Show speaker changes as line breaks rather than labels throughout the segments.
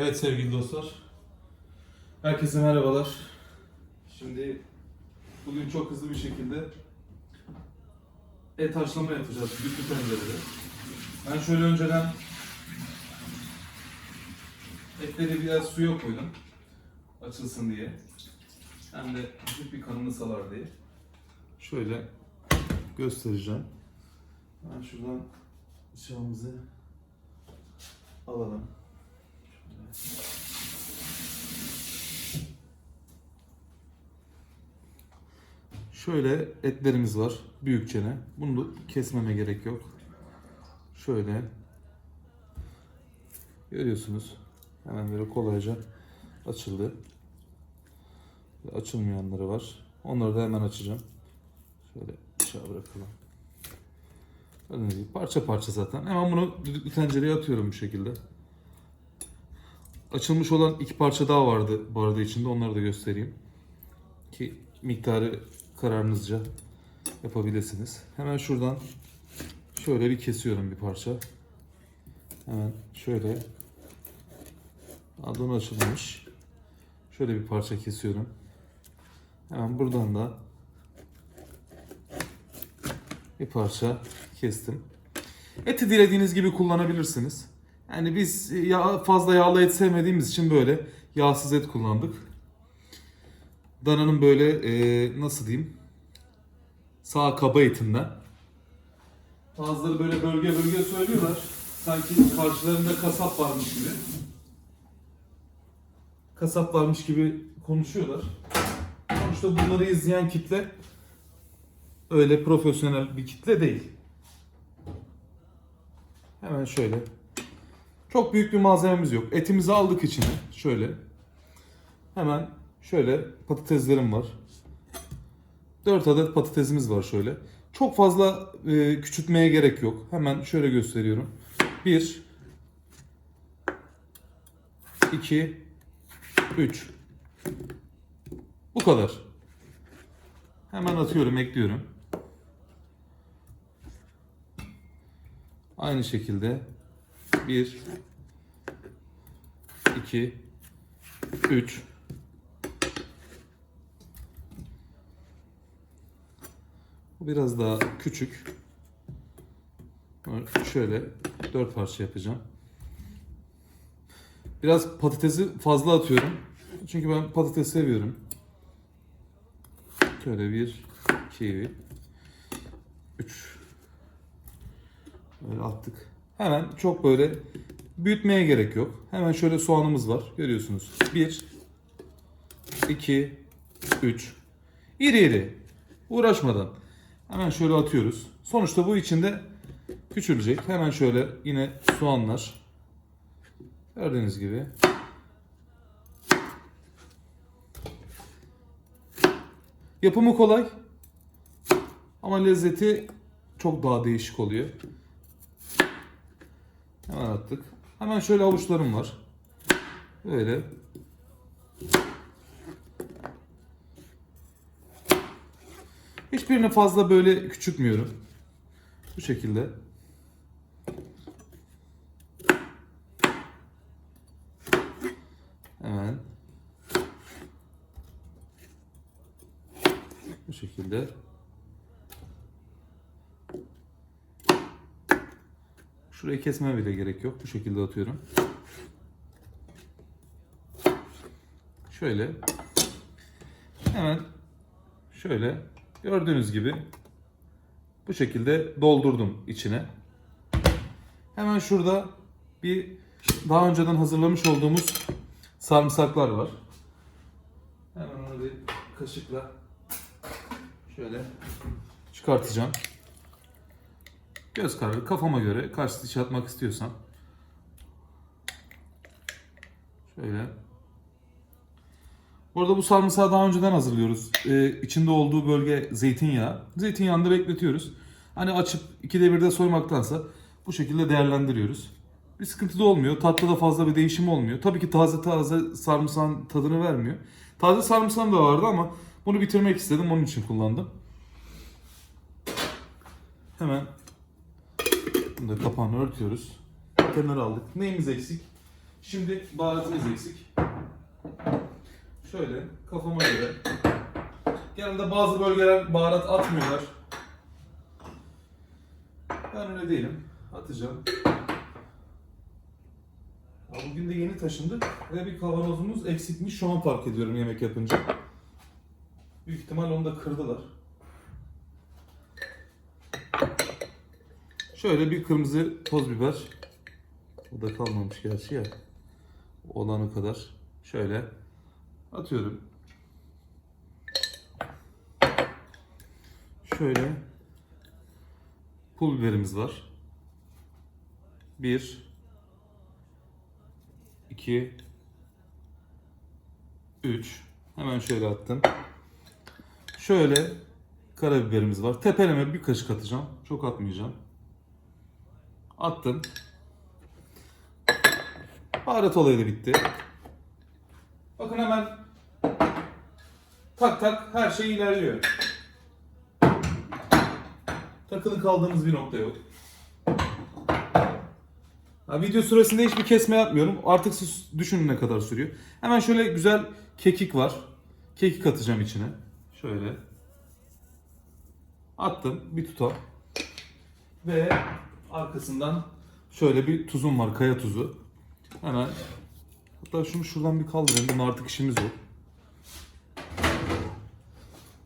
Evet sevgili dostlar. Herkese merhabalar. Şimdi bugün çok hızlı bir şekilde et haşlama yapacağız düdüklü tencerede. Ben şöyle önceden etleri biraz suya koydum. Açılsın diye. Hem de hafif bir kanını salar diye. Şöyle göstereceğim. Ben şuradan bıçağımızı alalım. Şöyle etlerimiz var. Büyükçene. Bunu da kesmeme gerek yok. Şöyle. Görüyorsunuz. Hemen böyle kolayca açıldı. Açılmayanları var. Onları da hemen açacağım. Şöyle aşağı bırakalım. Gibi parça parça zaten. Hemen bunu düdüklü tencereye atıyorum bu şekilde. Açılmış olan iki parça daha vardı bu içinde. Onları da göstereyim. Ki miktarı kararınızca yapabilirsiniz. Hemen şuradan şöyle bir kesiyorum bir parça. Hemen şöyle adını açılmış. Şöyle bir parça kesiyorum. Hemen buradan da bir parça kestim. Eti dilediğiniz gibi kullanabilirsiniz. Yani biz yağ, fazla yağlı et sevmediğimiz için böyle yağsız et kullandık. Dananın böyle e, nasıl diyeyim sağ kaba etinden. Bazıları böyle bölge bölge söylüyorlar. Sanki karşılarında kasap varmış gibi. Kasap varmış gibi konuşuyorlar. Sonuçta bunları izleyen kitle öyle profesyonel bir kitle değil. Hemen şöyle. Çok büyük bir malzememiz yok. Etimizi aldık içine. Şöyle. Hemen şöyle patateslerim var. 4 adet patatesimiz var şöyle. Çok fazla e, küçültmeye gerek yok. Hemen şöyle gösteriyorum. 1 2 3 Bu kadar. Hemen atıyorum, ekliyorum. Aynı şekilde 1 2 3 Bu biraz daha küçük. Şöyle dört parça yapacağım. Biraz patatesi fazla atıyorum. Çünkü ben patates seviyorum. Şöyle bir, iki, üç. Böyle attık. Hemen çok böyle büyütmeye gerek yok. Hemen şöyle soğanımız var. Görüyorsunuz. Bir, iki, üç. İri iri. Uğraşmadan. Hemen şöyle atıyoruz. Sonuçta bu içinde küçülecek. Hemen şöyle yine soğanlar. Gördüğünüz gibi. Yapımı kolay. Ama lezzeti çok daha değişik oluyor. Hemen attık. Hemen şöyle avuçlarım var. Böyle. Hiçbirini fazla böyle küçültmüyorum. Bu şekilde. Hemen. Bu şekilde. Şurayı kesmeme bile gerek yok. Bu şekilde atıyorum. Şöyle. Hemen şöyle gördüğünüz gibi bu şekilde doldurdum içine. Hemen şurada bir daha önceden hazırlamış olduğumuz sarımsaklar var. Hemen onu bir kaşıkla şöyle çıkartacağım. Göz kararı kafama göre kaç diş atmak istiyorsam. Şöyle. Bu bu sarımsağı daha önceden hazırlıyoruz. Ee, içinde olduğu bölge zeytinyağı. Zeytinyağında bekletiyoruz. Hani açıp ikide birde soymaktansa bu şekilde değerlendiriyoruz. Bir sıkıntı da olmuyor. Tatta da fazla bir değişim olmuyor. Tabii ki taze taze sarımsağın tadını vermiyor. Taze sarımsağım da vardı ama bunu bitirmek istedim. Onun için kullandım. Hemen bunu kapağını örtüyoruz. Kenara aldık. Neyimiz eksik? Şimdi baharatımız eksik. Şöyle kafama göre. Genelde bazı bölgeler baharat atmıyorlar. Ben öyle değilim. Atacağım. Bugün de yeni taşındık ve bir kavanozumuz eksikmiş. Şu an fark ediyorum yemek yapınca. Büyük ihtimal onu da kırdılar. Şöyle bir kırmızı toz biber. O da kalmamış gerçi ya. Olanı kadar. Şöyle atıyorum. Şöyle pul biberimiz var. 1 2 3 Hemen şöyle attım. Şöyle karabiberimiz var. Tepeleme bir kaşık atacağım. Çok atmayacağım. Attım. Baharat olayı da bitti. Bakın hemen tak tak her şey ilerliyor. Takılı kaldığımız bir nokta yok. Ha, video süresinde hiçbir kesme yapmıyorum. Artık siz düşünün ne kadar sürüyor. Hemen şöyle güzel kekik var. Kekik atacağım içine. Şöyle. Attım bir tutam. Ve arkasından şöyle bir tuzum var. Kaya tuzu. Hemen hatta şunu şuradan bir kaldırayım. Bunun artık işimiz yok.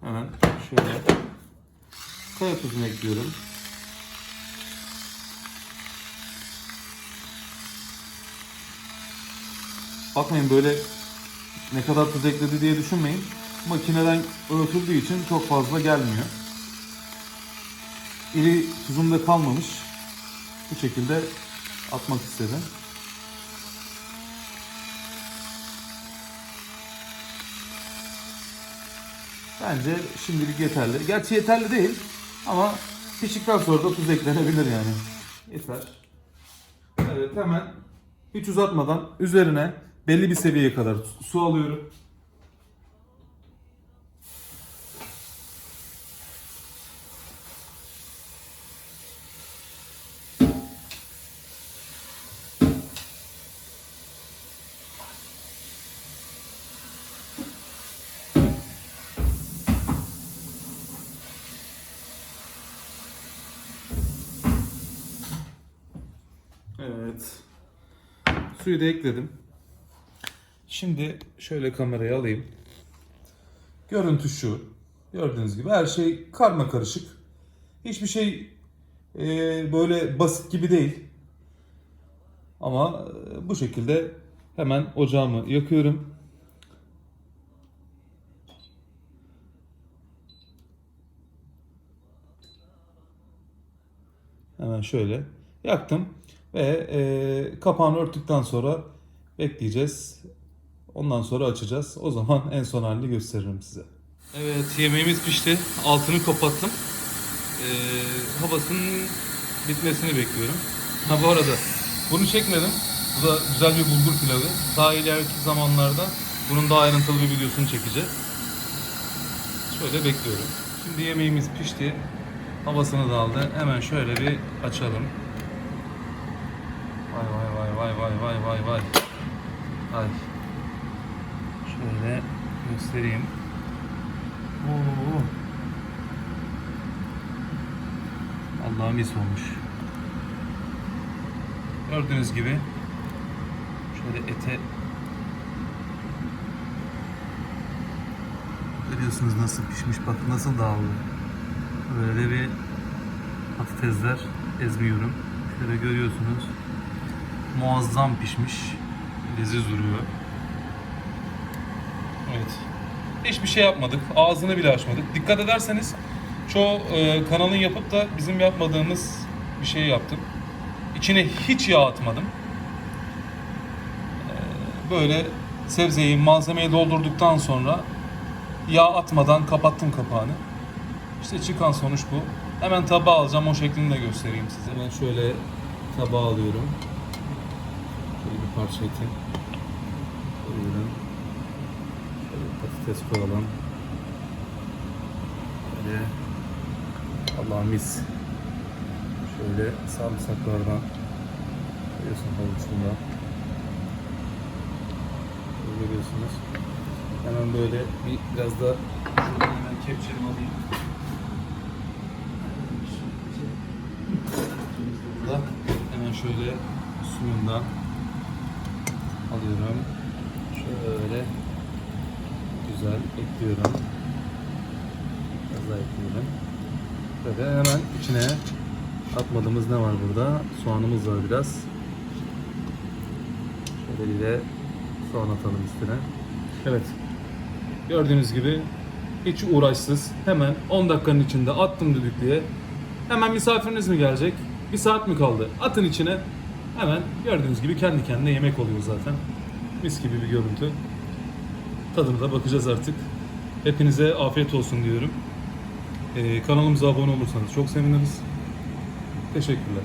Hemen şöyle kaya tuzunu ekliyorum. Bakmayın böyle ne kadar tuz ekledi diye düşünmeyin. Makineden öğütüldüğü için çok fazla gelmiyor. İri tuzum da kalmamış. Bu şekilde atmak istedim. Bence şimdilik yeterli. Gerçi yeterli değil ama piştikten sonra da tuz eklenebilir yani. Yeter. Evet hemen hiç uzatmadan üzerine belli bir seviyeye kadar su alıyorum. Evet. Suyu da ekledim. Şimdi şöyle kamerayı alayım. Görüntü şu. Gördüğünüz gibi her şey karma karışık. Hiçbir şey e, böyle basit gibi değil. Ama e, bu şekilde hemen ocağımı yakıyorum. Hemen şöyle yaktım ve e, kapağını örttükten sonra bekleyeceğiz. Ondan sonra açacağız. O zaman en son halini gösteririm size. Evet yemeğimiz pişti. Altını kapattım. Ee, havasının bitmesini bekliyorum. Ha bu arada bunu çekmedim. Bu da güzel bir bulgur pilavı. Daha ileriki zamanlarda bunun daha ayrıntılı bir videosunu çekeceğiz. Şöyle bekliyorum. Şimdi yemeğimiz pişti. Havasını da aldı. Hemen şöyle bir açalım. Vay vay vay vay vay vay vay vay. Ay. Şöyle göstereyim. Oo. Allah'ım mis olmuş. Gördüğünüz gibi şöyle ete görüyorsunuz nasıl pişmiş bak nasıl dağıldı. Böyle bir patatesler ezmiyorum. Şöyle görüyorsunuz. Muazzam pişmiş. Leziz duruyor. Evet. Hiçbir şey yapmadık. Ağzını bile açmadık. Dikkat ederseniz çoğu e, kanalın yapıp da bizim yapmadığımız bir şey yaptım. İçine hiç yağ atmadım. E, böyle sebzeyi, malzemeyi doldurduktan sonra yağ atmadan kapattım kapağını. İşte çıkan sonuç bu. Hemen tabağa alacağım. O şeklini de göstereyim size. Ben şöyle tabağa alıyorum. Parça eti. Koyuyorum. Şöyle patates koyalım. Böyle Allah mis. Şöyle sarımsaklardan koyuyorsun havuçluğunda. görüyorsunuz. Hemen böyle bir biraz da hemen kepçemi alayım. Burada hemen şöyle suyundan alıyorum. Şöyle güzel ekliyorum. Biraz daha ekleyelim. Böyle hemen içine atmadığımız ne var burada? Soğanımız var biraz. Şöyle bir de soğan atalım üstüne. Evet. Gördüğünüz gibi hiç uğraşsız hemen 10 dakikanın içinde attım düdüklüye. Hemen misafiriniz mi gelecek? Bir saat mi kaldı? Atın içine. Hemen gördüğünüz gibi kendi kendine yemek oluyor zaten. Mis gibi bir görüntü. Tadına da bakacağız artık. Hepinize afiyet olsun diyorum. Ee, kanalımıza abone olursanız çok seviniriz. Teşekkürler.